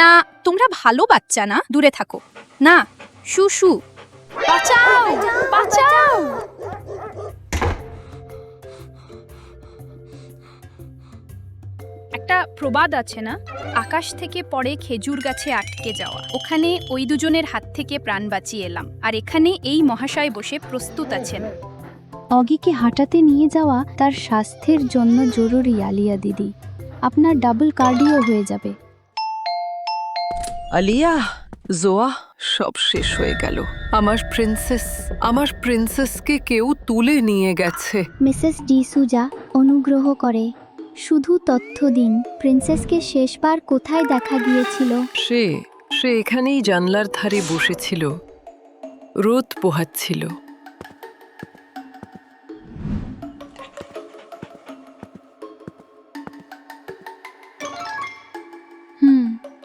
না, তোমরা ভালো বাচ্চা না? দূরে থাকো। না শু শু বাঁচাও! বাঁচাও! একটা প্রবাদ আছে না? আকাশ থেকে পড়ে খেজুর গাছে আটকে যাওয়া। ওখানে ওই দুজনের হাত থেকে প্রাণ বাঁচিয়ে এলাম। আর এখানে এই মহাশয় বসে প্রস্তুত আছেন। অগিকে হাঁটাতে নিয়ে যাওয়া তার স্বাস্থ্যের জন্য জরুরি আলিয়া দিদি। আপনার ডাবল কার্ডিও হয়ে যাবে। আলিয়া জোয়া সব শেষ হয়ে গেল। আমার প্রিন্সেস আমার প্রিন্সেসকে কেউ তুলে নিয়ে গেছে। মিসেস ডিসুজা অনুগ্রহ করে শুধু তথ্য দিন প্রিন্সেসকে শেষবার কোথায় দেখা গিয়েছিল? সে সে এখানেই জানলার ধারে বসেছিল। রোদ পোহাচ্ছিল।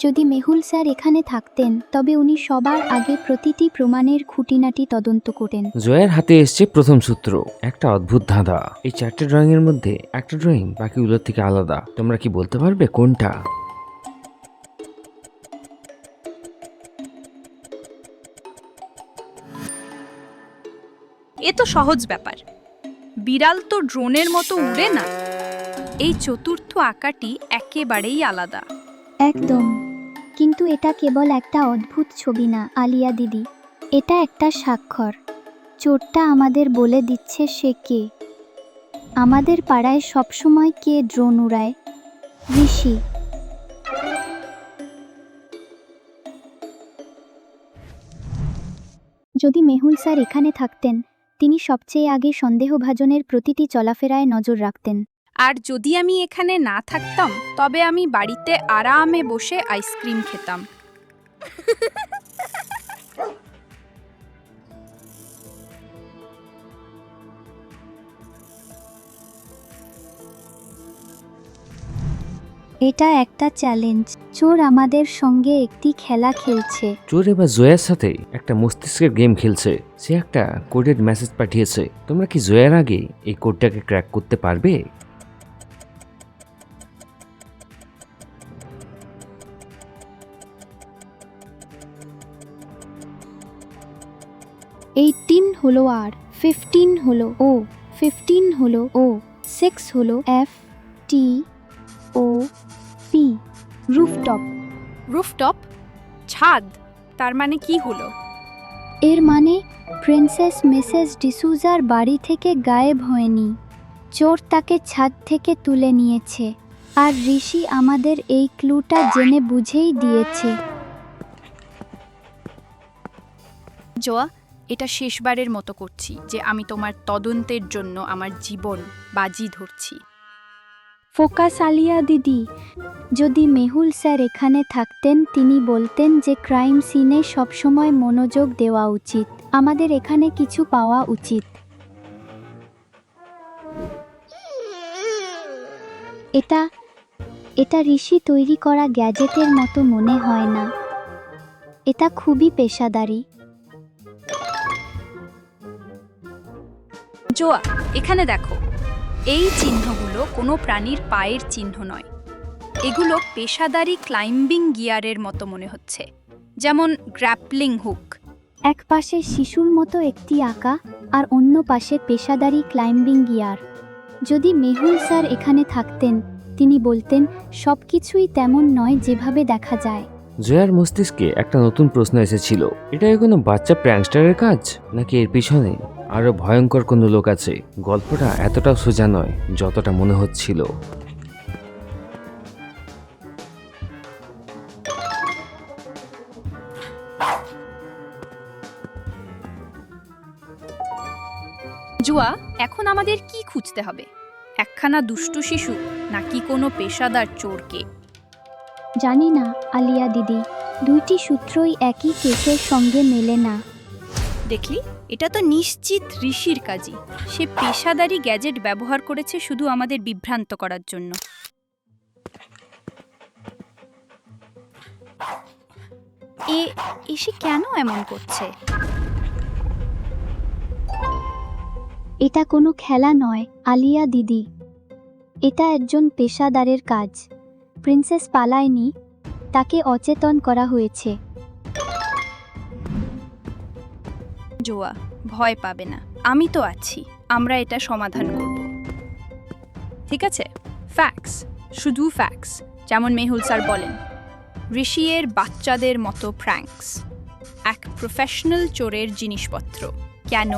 যদি মেহুল স্যার এখানে থাকতেন তবে উনি সবার আগে প্রতিটি প্রমাণের খুঁটিনাটি তদন্ত করেন। জয়ের হাতে এসছে প্রথম সূত্র একটা অদ্ভুত ধাঁধা। এই চারটে ড্রয়িং এর মধ্যে একটা ড্রয়িং বাকিগুলোর থেকে আলাদা। তোমরা কি বলতে পারবে কোনটা? এ তো সহজ ব্যাপার। বিড়াল তো ড্রোনের মতো উড়ে না। এই চতুর্থ আঁকাটি একেবারেই আলাদা। একদম। কিন্তু এটা কেবল একটা অদ্ভুত ছবি না, আলিয়া দিদি। এটা একটা স্বাক্ষর। চোরটা আমাদের বলে দিচ্ছে সে কে। আমাদের পাড়ায় সবসময় কে ড্রোন উড়ায়? ঋষি। যদি মেহুল স্যার এখানে থাকতেন, তিনি সবচেয়ে আগে সন্দেহভাজনের প্রতিটি চলাফেরায় নজর রাখতেন। আর যদি আমি এখানে না থাকতাম তবে আমি বাড়িতে আরামে বসে আইসক্রিম খেতাম। এটা একটা চ্যালেঞ্জ চোর আমাদের সঙ্গে একটি খেলা খেলছে। চোর এবার জয়ার সাথে একটা মস্তিষ্কের গেম খেলছে। সে একটা কোডেড মেসেজ পাঠিয়েছে। তোমরা কি জয়ার আগে এই কোডটাকে ক্র্যাক করতে পারবে? হলো আর ফিফটিন হলো ও ফিফটিন হলো ও সিক্স হলো F T O P rooftop rooftop ছাদ তার মানে কি হলো? এর মানে প্রিন্সেস মিসেস ডিসুজার বাড়ি থেকে গায়েব হয়নি। চোর তাকে ছাদ থেকে তুলে নিয়েছে। আর ঋষি আমাদের এই ক্লুটা জেনে বুঝেই দিয়েছে। জোয়া এটা শেষবারের মতো করছি যে আমি তোমার তদন্তের জন্য আমার জীবন বাজি ধরছি। ফোকাস আলিয়া দিদি, যদি মেহুল স্যার এখানে থাকতেন, তিনি বলতেন যে ক্রাইম সিনে সবসময় মনোযোগ দেওয়া উচিত। আমাদের এখানে কিছু পাওয়া উচিত। এটা এটা ঋষি তৈরি করা গ্যাজেটের মতো মনে হয় না। এটা খুবই পেশাদারি। জোয়া, এখানে দেখো। এই চিহ্নগুলো কোনো প্রাণীর পায়ের চিহ্ন নয়। এগুলো পেশাদারি ক্লাইম্বিং গিয়ারের মতো মনে হচ্ছে। যেমন গ্র্যাপলিং হুক। এক পাশে শিশুর মতো একটি আঁকা আর অন্য পাশে পেশাদারি ক্লাইম্বিং গিয়ার। যদি মেহুল স্যার এখানে থাকতেন, তিনি বলতেন সব কিছুই তেমন নয় যেভাবে দেখা যায়। জয়ার মস্তিষ্কে একটা নতুন প্রশ্ন এসেছিল। এটা কোনো বাচ্চা প্র্যাঙ্কস্টারের কাজ, নাকি এর পিছনে আরও ভয়ঙ্কর কোনো লোক আছে? গল্পটা এতটাও সোজা নয়, যতটা মনে হচ্ছিল। জুয়া, এখন আমাদের কি খুঁজতে হবে? একখানা দুষ্টু শিশু, নাকি কোনো পেশাদার চোরকে? জানি না আলিয়া দিদি। দুইটি সূত্রই একই কেসের সঙ্গে মেলে না। দেখলি এটা তো নিশ্চিত ঋষির কাজই। সে পেশাদারি গ্যাজেট ব্যবহার করেছে শুধু আমাদের বিভ্রান্ত করার জন্য। এ এসে কেন এমন করছে? এটা কোনো খেলা নয় আলিয়া দিদি। এটা একজন পেশাদারের কাজ। প্রিন্সেস পালায়নি, তাকে অচেতন করা হয়েছে। জোয়া, ভয় পাবে না। আমি তো আছি, আমরা এটা সমাধান করব। ঠিক আছে? ফ্যাক্স শুধু ফ্যাক্স যেমন মেহুল স্যার বলেন। ঋষিয়ের বাচ্চাদের মতো ফ্র্যাঙ্কস এক প্রফেশনাল চোরের জিনিসপত্র। কেন?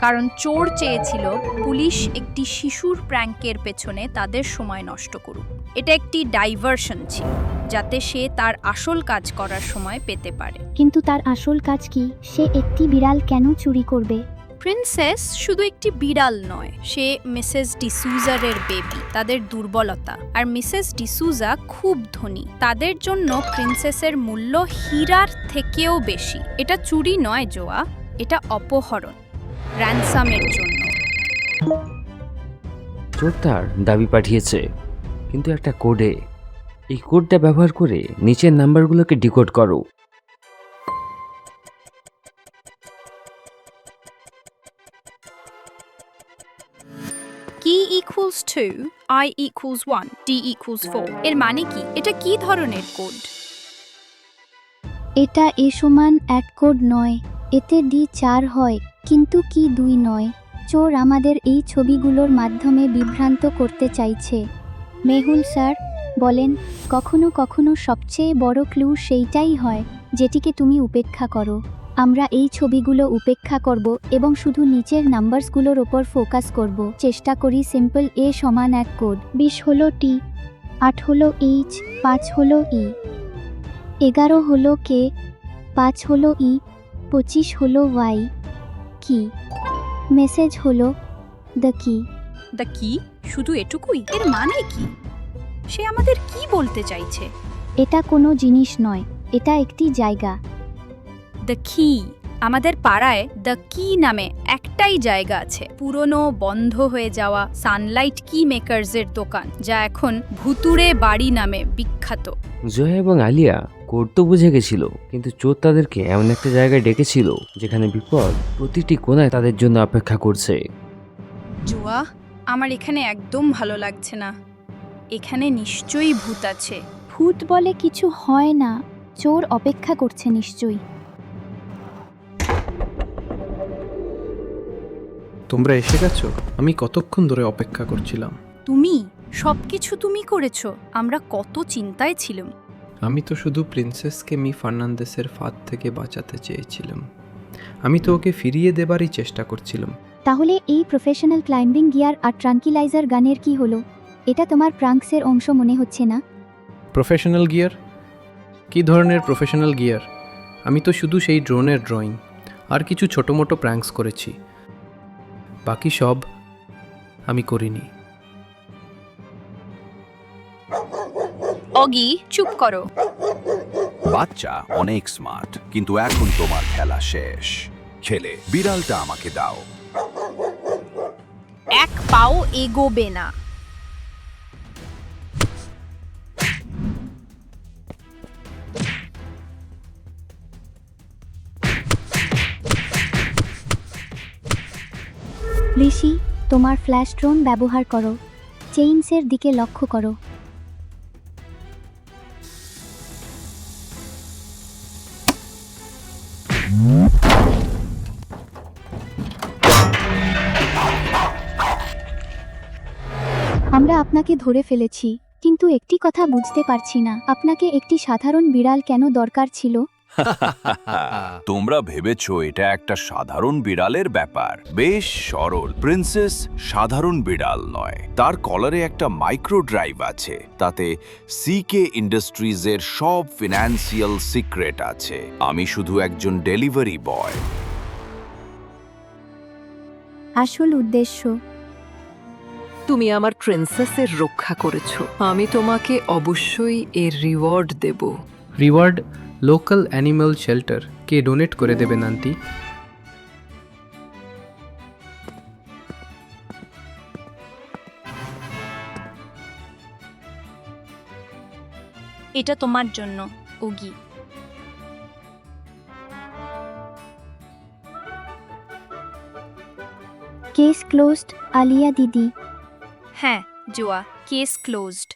কারণ চোর চেয়েছিল পুলিশ একটি শিশুর প্র্যাঙ্কের পেছনে তাদের সময় নষ্ট করুক। এটা একটি ডাইভারশন ছিল যাতে সে তার আসল কাজ করার সময় পেতে পারে। কিন্তু তার আসল কাজ কি? সে একটি বিড়াল কেন চুরি করবে? প্রিন্সেস শুধু একটি বিড়াল নয় সে মিসেস ডিসুজারের বেবি তাদের দুর্বলতা। আর মিসেস ডিসুজা খুব ধনী তাদের জন্য প্রিন্সেসের মূল্য হীরার থেকেও বেশি। এটা চুরি নয় জোয়া এটা অপহরণ। র্যানসামের জন্য। চোর তার দাবি পাঠিয়েছে কিন্তু একটা কোডে এই কোডটা ব্যবহার করে নিচের নাম্বারগুলোকে ডিকোড করো। K equals to I equals one D equals four এর মানে কি? এটা কি ধরনের কোড এটা এ সমান এক কোড নয় এতে ডি চার হয়। কিন্তু কি দুই নয়, চোর আমাদের এই ছবিগুলোর মাধ্যমে বিভ্রান্ত করতে চাইছে। মেহুল স্যার বলেন, কখনো কখনো সবচেয়ে বড় ক্লু সেইটাই হয়, যেটিকে তুমি উপেক্ষা করো। আমরা এই ছবিগুলো উপেক্ষা করব এবং শুধু নিচের নাম্বারসগুলোর ওপর ফোকাস করব। চেষ্টা করি সিম্পল এ সমান এক কোড। বিশ হলো টি, আট হলো এইচ, পাঁচ হলো ই, এগারো হলো কে, পাঁচ হলো ই, পঁচিশ হলো ওয়াই কি মেসেজ হলো দ্য কি দ্য কি শুধু এটুকুই? এর মানে কি? সে আমাদের কি বলতে চাইছে? এটা কোনো জিনিস নয় এটা একটি জায়গা। দ্য কি আমাদের পাড়ায় দ্য কি নামে একটাই জায়গা আছে। পুরনো বন্ধ হয়ে যাওয়া সানলাইট কি মেকারসের দোকান যা এখন ভুতুড়ে বাড়ি নামে বিখ্যাত। জয়া এবং আলিয়া কোড তো বুঝে গেছিল কিন্তু চোর তাদেরকে এমন একটা জায়গায় ডেকেছিল যেখানে বিপদ প্রতিটি কোনায় তাদের জন্য অপেক্ষা করছে। জুয়া আমার এখানে একদম ভালো লাগছে না। এখানে নিশ্চয়ই ভূত আছে। ভূত বলে কিছু হয় না। চোর অপেক্ষা করছে নিশ্চয়ই। তোমরা এসে গেছো? আমি কতক্ষণ ধরে অপেক্ষা করছিলাম। তুমি? সবকিছু তুমি করেছ। আমরা কত চিন্তায় ছিলাম। আমি তো শুধু প্রিন্সেসকে মি ফার্নান্দেসের ফাঁদ থেকে বাঁচাতে চেয়েছিলাম। আমি তো ওকে ফিরিয়ে দেবারই চেষ্টা করছিলাম। তাহলে এই প্রফেশনাল ক্লাইম্বিং গিয়ার আর ট্রাঙ্কিলাইজার গানের কি হলো? এটা তোমার প্রাঙ্কসের অংশ মনে হচ্ছে না? প্রফেশনাল গিয়ার কী ধরনের প্রফেশনাল গিয়ার আমি তো শুধু সেই ড্রোনের ড্রয়িং আর কিছু ছোটো মোটো প্র্যাঙ্কস করেছি। বাকি সব আমি করিনি। অগি চুপ করো। বাচ্চা অনেক স্মার্ট কিন্তু এখন তোমার খেলা শেষ। খেলে বিড়ালটা আমাকে দাও। এক পাও এগোবে না। ঋষি তোমার ফ্ল্যাশ ড্রোন ব্যবহার করো। চেইনসের দিকে লক্ষ্য করো। আপনাকে ধরে ফেলেছি কিন্তু একটি কথা বুঝতে পারছি না। আপনাকে একটি সাধারণ বিড়াল কেন দরকার ছিল? তোমরা ভেবেছো এটা একটা সাধারণ বিড়ালের ব্যাপার। বেশ সরল। প্রিন্সেস সাধারণ বিড়াল নয়। তার কলারে একটা মাইক্রো ড্রাইভ আছে। তাতে সিকে ইন্ডাস্ট্রিজের সব ফিনান্সিয়াল সিক্রেট আছে। আমি শুধু একজন ডেলিভারি বয় আসল উদ্দেশ্য তুমি আমার প্রিন্সেসের রক্ষা করেছ। আমি তোমাকে অবশ্যই এর রিওয়ার্ড দেব। রিওয়ার্ড লোকাল অ্যানিম্যাল শেল্টার কে ডোনেট করে দেবেন আন্টি? এটা তোমার জন্য ওগি কেস ক্লোজড আলিয়া দিদি হ্যাঁ জোয়া কেস ক্লোজড